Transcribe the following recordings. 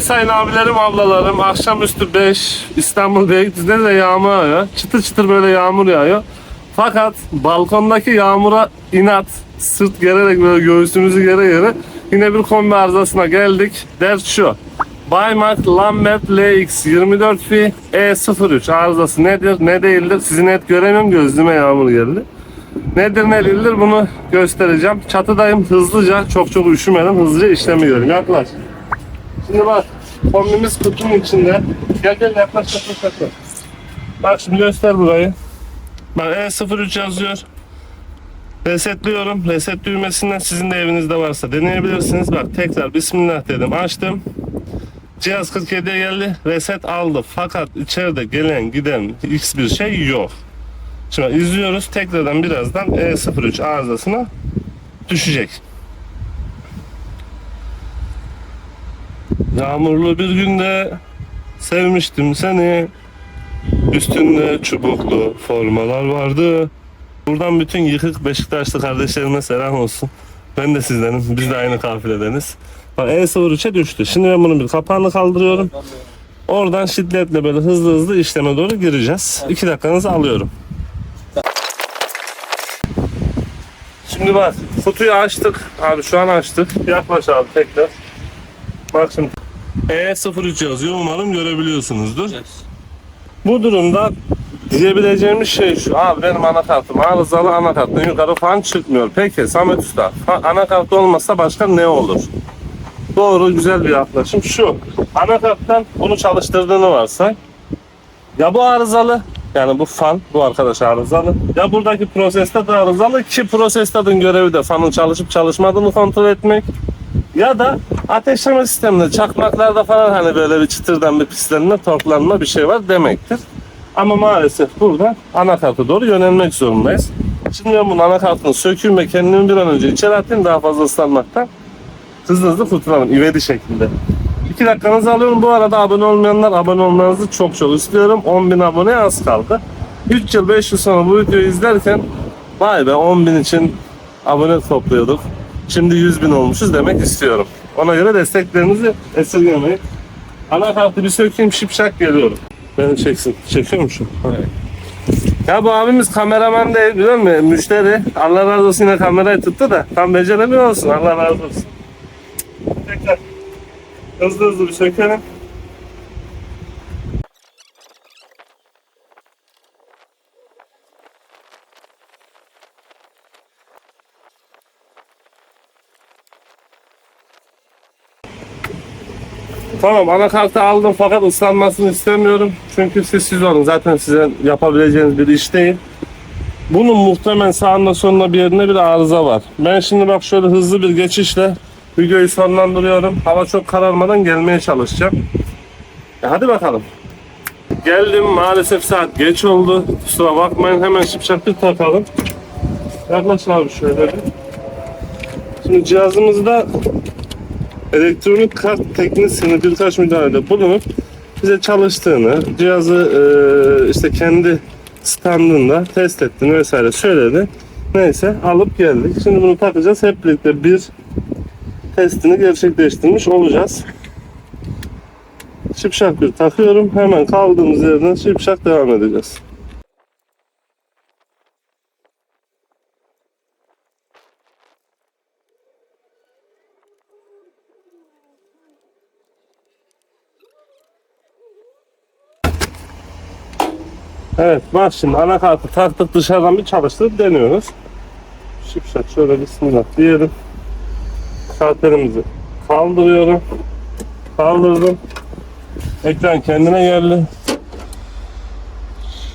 Sayın abilerim, ablalarım, akşamüstü 5 İstanbul Beylikdüzü'nde de yağmur yağıyor. Çıtır çıtır böyle yağmur yağıyor. Fakat balkondaki yağmura inat, sırt gererek böyle göğsümüzü gere gere yine bir kombi arızasına geldik. Dert şu. Baymak Lambert LX 24Fi E03 arızası nedir, ne değildir? Sizi net göremiyorum, gözüme yağmur geldi. Nedir ne değildir bunu göstereceğim. Çatıdayım hızlıca, çok çok üşümedim, hızlıca işlemi görüyorum. Yaklaş. Şimdi bak, kombimiz kutunun içinde. Gel gel yaklaş yaklaş yaklaş. Bak şimdi göster burayı. Bak E03 yazıyor. Resetliyorum. Reset düğmesinden sizin de evinizde varsa deneyebilirsiniz. Bak tekrar Bismillah dedim. Açtım. Cihaz 47'ye geldi. Reset aldı. Fakat içeride gelen giden hiçbir şey yok. Şimdi izliyoruz. Tekrardan birazdan E03 arızasına düşecek. Yağmurlu bir günde sevmiştim seni. Üstünde çubuklu formalar vardı. Buradan bütün yıkık Beşiktaşlı kardeşlerime selam olsun. Ben de sizdenim. Biz de aynı kafiledeniz. Bak E03'e düştü. Şimdi ben bunun bir kapağını kaldırıyorum. Oradan şiddetle böyle hızlı hızlı işleme doğru gireceğiz. İki dakikanızı alıyorum. Şimdi bak kutuyu açtık. Abi şu an açtık. Yaklaş abi tekrar. Bak şimdi. E03 yazıyor. Umarım görebiliyorsunuzdur. Bu durumda diyebileceğimiz şey şu. Abi benim anakartım arızalı anakarttan yukarı fan çıkmıyor. Peki Samet Usta anakart olmazsa başka ne olur? Doğru güzel bir yaklaşım şu. Anakarttan bunu çalıştırdığını varsay. Ya bu arızalı yani bu fan bu arkadaş arızalı. Ya buradaki prosestat arızalı ki prosestatın görevi de fanın çalışıp çalışmadığını kontrol etmek. Ya da ateşleme sisteminde çakmaklarda falan hani böyle bir çıtırdan bir pislenme, torklanma bir şey var demektir. Ama maalesef burada anakarta doğru yönelmek zorundayız. Şimdi ben bunun anakartını sökeyim ve kendimi bir an önce içeri atayım daha fazla ıslanmaktan. Hızlı hızlı kurtulalım ivedi şekilde. 2 dakikanızı alıyorum. Bu arada abone olmayanlar abone olmanızı çok çok istiyorum. 10.000 abone az kaldı. 3 yıl 5 yıl sonra bu videoyu izlerken vay be 10.000 için abone topluyorduk. Şimdi 100.000 olmuşuz demek istiyorum. Ona göre desteklerinizi esirgemeyin. Anakartı bir sökeyim şipşak geliyorum. Beni çeksin. Çekiyormuşum. Ya bu abimiz kameraman değil biliyor musun? Müşteri. Allah razı olsun yine kamerayı tuttu da tam beceremiyor olsun. Allah razı olsun. Tekrar. Hızlı hızlı bir sökelim. Tamam anakartı aldım fakat ıslanmasını istemiyorum. Çünkü siz siz olun. Zaten size yapabileceğiniz bir iş değil. Bunun muhtemelen sağında sonunda bir yerinde bir arıza var. Ben şimdi bak şöyle hızlı bir geçişle videoyu sonlandırıyorum. Hava çok kararmadan gelmeye çalışacağım. E hadi bakalım. Geldim maalesef saat geç oldu. Kusura bakmayın hemen şıpşak bir takalım. Yaklaş abi şöyle bir. Şimdi cihazımızda elektronik kart teknisyeni birkaç müdahalede bulunup bize çalıştığını, cihazı e, işte kendi standında test ettiğini vesaire söyledi. Neyse alıp geldik. Şimdi bunu takacağız. Hep birlikte bir testini gerçekleştirmiş olacağız. Şipşak bir takıyorum. Hemen kaldığımız yerden şipşak devam edeceğiz. Evet bak şimdi anakartı taktık dışarıdan bir çalıştırıp deniyoruz. Şipşak şöyle bismillah diyelim. Şalterimizi kaldırıyorum. Kaldırdım. Ekran kendine geldi.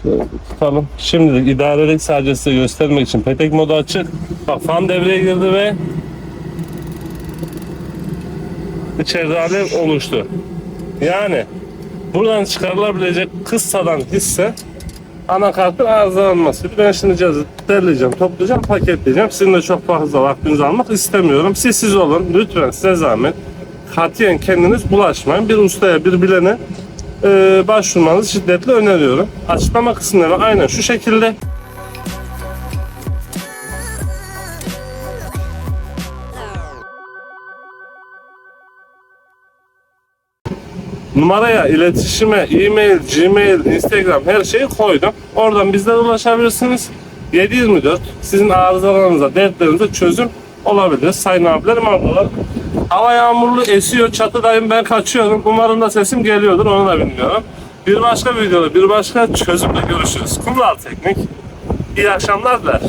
Şöyle tutalım. Şimdilik idarelik sadece size göstermek için petek modu açık. Bak fan devreye girdi ve içeride alev oluştu. Yani buradan çıkarılabilecek kıssadan hisse anakartın arızalanmasıydı. Ben şimdi cihazı derleyeceğim, toplayacağım, paketleyeceğim. Sizin de çok fazla vaktinizi almak istemiyorum. Siz siz olun. Lütfen size zahmet. Katiyen kendiniz bulaşmayın. Bir ustaya, bir bilene e, başvurmanızı şiddetle öneriyorum. Açıklama kısımları aynen şu şekilde. Numaraya, iletişime, e-mail, gmail, instagram her şeyi koydum. Oradan bizlere ulaşabilirsiniz. 724 sizin arızalarınıza, dertlerinize çözüm olabilir. Sayın abilerim, ablalar. Hava yağmurlu esiyor, çatıdayım ben kaçıyorum. Umarım da sesim geliyordur, onu da bilmiyorum. Bir başka videoda, bir başka çözümle görüşürüz. Kumral Teknik. İyi akşamlar diler.